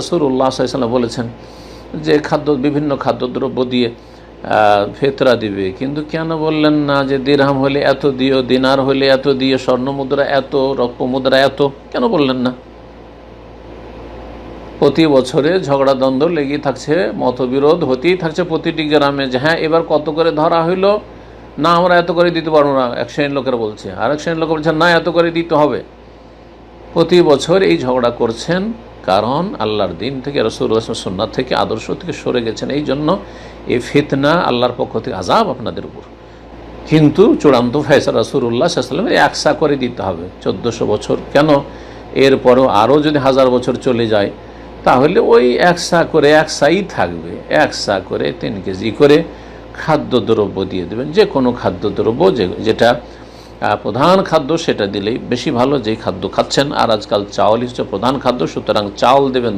রসুল্লাহ সাল্লাম বলেছেন যে খাদ্য, বিভিন্ন খাদ্যদ্রব্য দিয়ে ফেতরা দিবে। কিন্তু কেন বললেন না যে দিরহাম হলে এত দিও, দিনার হলে এত দিও, স্বর্ণ মুদ্রা এত রৌপ্য মুদ্রা এত? কেন বললেন না? প্রতি বছরে ঝগড়া, দ্বন্দ্ব লেগেই থাকছে, মতবিরোধ হতেই থাকছে প্রতিটি গ্রামে যে হ্যাঁ এবার কত করে ধরা হইল? না, আমরা এত করে দিতে পারব না, এক শ্রেণির লোকেরা বলছে। আর এক শ্রেণির লোক বলছে, না, এত করে দিতে হবে। প্রতি বছর এই ঝগড়া করছেন কারণ আল্লাহর দিন থেকে রসুল্লাহ সন্ন্যাত থেকে আদর্শ থেকে সরে গেছেন। এই জন্য এই ফিতনা আল্লাহর পক্ষ থেকে আজাব আপনাদের উপর। কিন্তু চূড়ান্ত ফয়সা রসুল্লাহ সাল্লামের একসা করে দিতে হবে চোদ্দোশো বছর। কেন? এরপরও আরও যদি হাজার বছর চলে যায়, তাহলে ওই একসা করে একসাই থাকবে। একসা করে তিন কেজি করে খাদ্যদ্রব্য দিয়ে দেবেন। যে কোনো খাদ্যদ্রব্য যে যেটা প্রধান খাদ্য সেটা দিলেই বেশি ভালো, যেই খাদ্য খাচ্ছেন। আর আজকাল চাউল হচ্ছে প্রধান খাদ্য, সুতরাং চাউল দেবেন